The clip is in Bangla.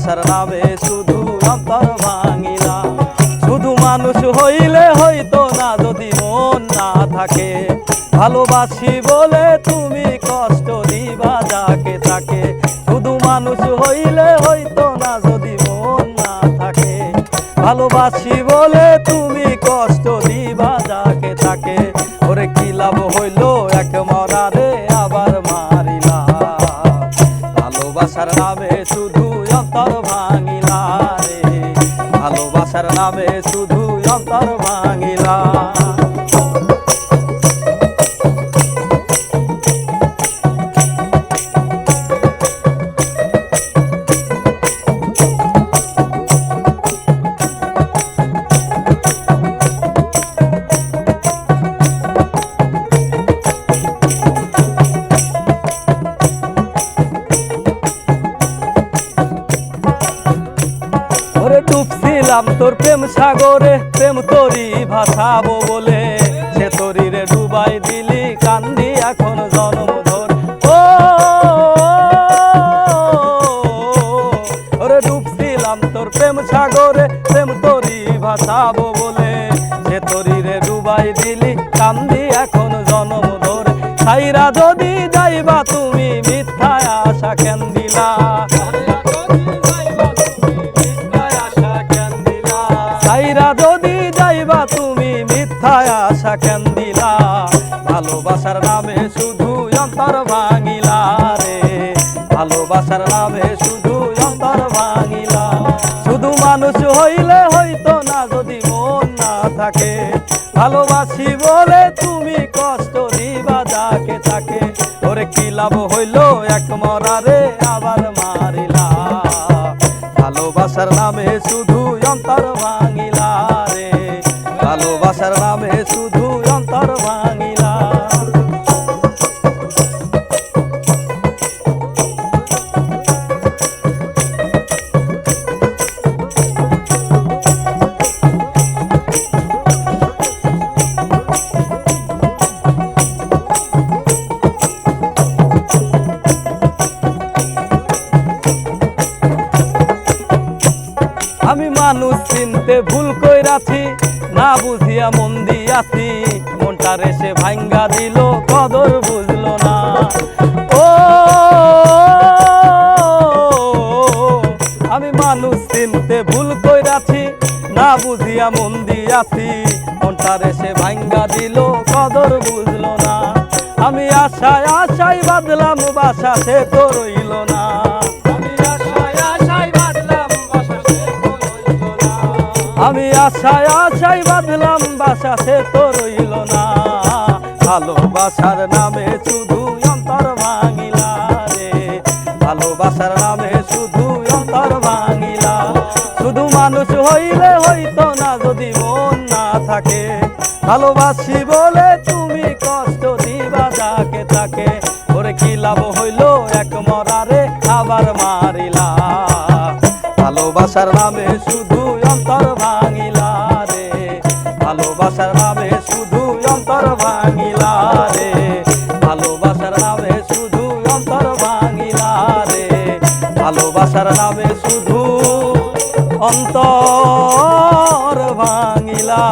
ভালোবাসার শুধু অন্তর ভাঙিলা। শুধু মানুষ হইলে হইতো না, যদি মন না থাকে। ভালোবাসি বলে তুমি কষ্ট দিবা যাকে তাকে। শুধু মানুষ হইলে হইতো না, যদি মন না থাকে। ভালোবাসি বলে তুমি কষ্ট দিবা যাকে তাকে। ওরে কি লাভ হইল এক ভালোবাসার নামে শুধু অন্তর ভাঙিলা রে। ভালোবাসার নামে ডুবছিলাম তোর প্রেম সাগরে প্রেম তরি ভাসাবো বলে। সে তরিরে ডুবাই দিলি, কান্দি এখন জন্ম ধর। ও, ওরে ডুবছিলাম, তোর প্রেম সাগরে প্রেম তরি ভাসাবো বলে। সে তরিরে ডুবাই দিলি, কান্দি এখন জন্ম ধর। সাইরা যদি যাইবা তুমি মিথ্যায় আশা কেন দিলা? সাইরা যদি যাইবা তুমি মিথ্যায় আশা কেন দিলা ভালোবাসার নামে শুধু অন্তর ভাঙিলা রে। ভালোবাসার নামে শুধু অন্তর ভাঙিলা। শুধু মানুষ হইলে হইতো না, যদি মন না থাকে। ভালোবাসি বলে তুমি কষ্ট দিবা, যাকে তাকে। ওরে কি লাভ হইল এক মরারে আবার মারিলা। ভালোবাসার নামে শুধু অন্তর ভাঙিলা। ভালোবাসার নামে আমি মানুষ চিনতে ভুল কই কইরাছি, না বুঝিয়া মন দিয়াছি। মনটা রেসে ভাঙ্গা দিল, কদর বুঝলো না। ও, আমি মানুষ চিনতে ভুল কই কইরাছি, না বুঝিয়া মন দিয়াছি। মনটা রেসে ভাঙ্গা দিল, কদর বুঝলো না। আমি আশায় আশায় বাদলাম, বাসা সে তো রইল না। আশায় আশায় বাঁধলাম বাসা তো রইল না। ভালোবাসার নামে শুধু অন্তর ভাঙিলা রে। ভালোবাসার নামে শুধু অন্তর ভাঙিলা। শুধু মানুষ হইলে হইতো না, যদি মন না থাকে। ভালোবাসি বলে তুমি কষ্ট দিবা, যাকে তাকে। ওরে কি লাভ হইল এক মরারে আবার মারিলা। ভালোবাসার নামে শুধু অন্তর ভাঙিলা। রে ভালোবাসার নামে শুধু অন্তর ভাঙিলা রে। ভালোবাসার নামে শুধু অন্তর ভাঙিলা রে। ভালোবাসার নামে শুধু অন্তর ভাঙিলা।